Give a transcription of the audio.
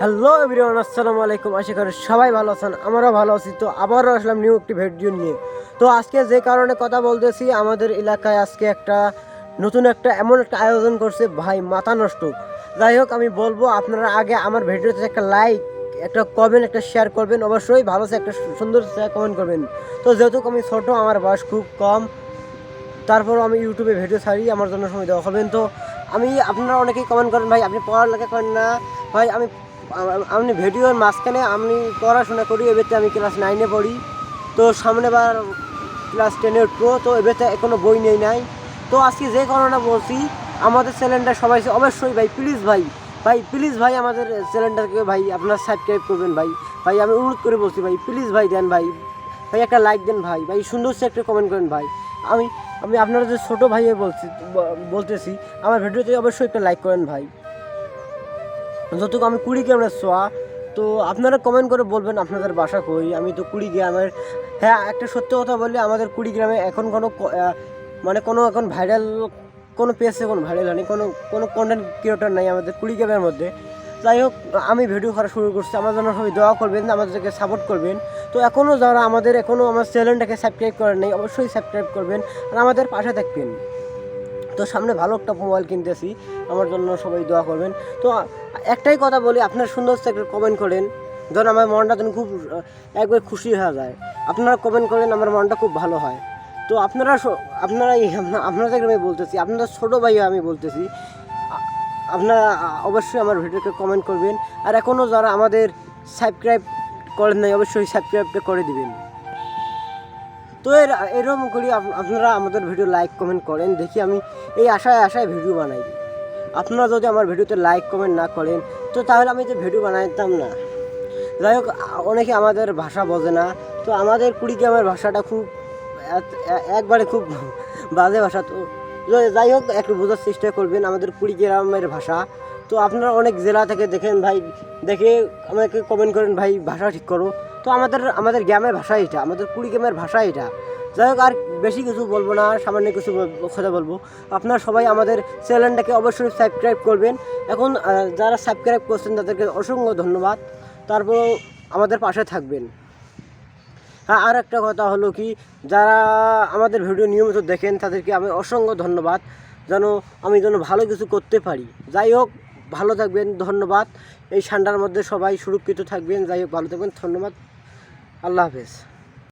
Hello everyone আসসালামু আলাইকুম। আশা করি সবাই ভালো আছেন, আমারও ভালো আছি। তো আবারও আসলাম নিউ একটি ভিডিও নিয়ে। তো আজকে যে কারণে কথা বলতেছি, আমাদের এলাকায় আজকে একটা নতুন একটা, এমন একটা আয়োজন করছে, ভাই মাথা নষ্ট। যাই হোক, আমি বলব, আপনারা আগে আমার ভিডিওতে একটা লাইক একটা কমেন্ট একটা শেয়ার করবেন। অবশ্যই ভালো একটা, সুন্দর কমেন্ট করবেন। তো যেহেতু আমি ছোটো, আমার বয়স খুব কম তারপর আমি ইউটিউবে ভিডিও ছাড়ি, আমার জন্য সময় দেওয়া হবেন তো আমি, আপনারা অনেকেই কমেন্ট করেন, ভাই আপনি পড়ালেখা করেন না? ভাই, আমি আ- আপনি ভিডিওর মাঝখানে আমি পড়াশোনা করি এবারে আমি ক্লাস নাইনে পড়ি। তো সামনে বার ক্লাস টেনে উঠবো তো এবারে কোনো বই নেই নাই। তো আজকে যে কারণে বলছি, আমাদের চ্যানেলটা সবাই অবশ্যই ভাই প্লিজ ভাই ভাই প্লিজ ভাই আমাদের চ্যানেলটাকে ভাই আপনার সাবস্ক্রাইব করবেন ভাই। ভাই, আমি অনুরোধ করে বলছি ভাই প্লিজ ভাই দেন ভাই। ভাই, একটা লাইক দেন ভাই। ভাই, সুন্দর সে একটা কমেন্ট করেন ভাই। আমি আমি আপনারা যে ছোটো ভাইয়ে বলছি বলতেছি, আমার ভিডিওতে অবশ্যই একটা লাইক করেন ভাই। যতটুকু আমি কুড়ি গ্রামের সোয়া, তো আপনারা কমেন্ট করে বলবেন আপনাদের বাসা কই? আমি তো কুড়ি গ্রামের হ্যাঁ একটা সত্য কথা বললে আমাদের কুড়ি গ্রামে এখন কোনো মানে কোনো এখন ভাইরাল কোনো পেজে কোনো ভাইরাল হয়নি, কোনো কোনো কন্টেন্ট ক্রিয়েটর নাই আমাদের কুড়ি গ্রামের মধ্যে। যাই হোক, আমি ভিডিও করা শুরু করছি, আমার জন্য সবাই দোয়া করবেন, আমাদেরকে সাপোর্ট করবেন। তো এখনও যারা আমাদের এখনও আমার চ্যানেলটাকে সাবস্ক্রাইব করেন নাই, অবশ্যই সাবস্ক্রাইব করবেন আর আমাদের পাশে থাকবেন। তো সামনে ভালো একটা মোবাইল কিনতেছি। আমার জন্য সবাই দোয়া করবেন। তো একটাই কথা বলি, আপনার সুন্দর একটা কমেন্ট করেন। ধরুন আমার মনটা যেন খুব একবার খুশি হয়ে যায়। আপনারা কমেন্ট করেন, আমার মনটা খুব ভালো হয়। তো আপনারা আপনারা আপনাদেরকে আমি বলতেছি, আপনাদের ছোটো ভাইয়া আমি বলতেছি আপনারা অবশ্যই আমার ভিডিওকে কমেন্ট করবেন। আর এখনও যারা আমাদের সাবস্ক্রাইব করেন নাই, অবশ্যই সাবস্ক্রাইবটা করে দিবেন। তো এর, এরকম করি আপ- আপনারা আমাদের ভিডিও লাইক কমেন্ট করেন, দেখি আমি এই আশায় আশায় ভিডিও বানাই। আপনারা যদি আমার ভিডিওতে লাইক কমেন্ট না করেন, তো তাহলে আমি যে ভিডিও বানাইতাম না। যাই হোক অনেকে আমাদের ভাষা বোঝে না, তো আমাদের কুড়িগ্রামের ভাষাটা খুব একবারে খুব বাজে ভাষা, তো যাই হোক, একটু বোঝার চেষ্টা করবেন আমাদের কুড়িগ্রামের ভাষা। তো আপনারা অনেক জেলা থেকে দেখেন ভাই, দেখে আমাকে কমেন্ট করেন, ভাই, ভাষা ঠিক করো। তো আমাদের আমাদের গ্রামের ভাষা এটা আমাদের কুড়ি কুড়িগ্রামের ভাষা এটা যাই হোক, আর বেশি কিছু বলব না, সামান্য কিছু কথা বলব। আপনারা সবাই আমাদের চ্যানেলটাকে অবশ্যই সাবস্ক্রাইব করবেন। এখন যারা সাবস্ক্রাইব করছেন, তাদেরকে অসংখ্য ধন্যবাদ। তারপর আমাদের পাশে থাকবেন। হ্যাঁ আর একটা কথা হলো কি, যারা আমাদের ভিডিও নিয়মিত দেখেন, তাদেরকে আমি অসংখ্য ধন্যবাদ। যেন আমি যেন ভালো কিছু করতে পারি। যাই হোক, ভালো থাকবেন, ধন্যবাদ। এই ঠান্ডার মধ্যে সবাই সুরক্ষিত থাকবেন। যাই হোক, ভালো থাকবেন, ধন্যবাদ। আল্লাহ হাফেজ।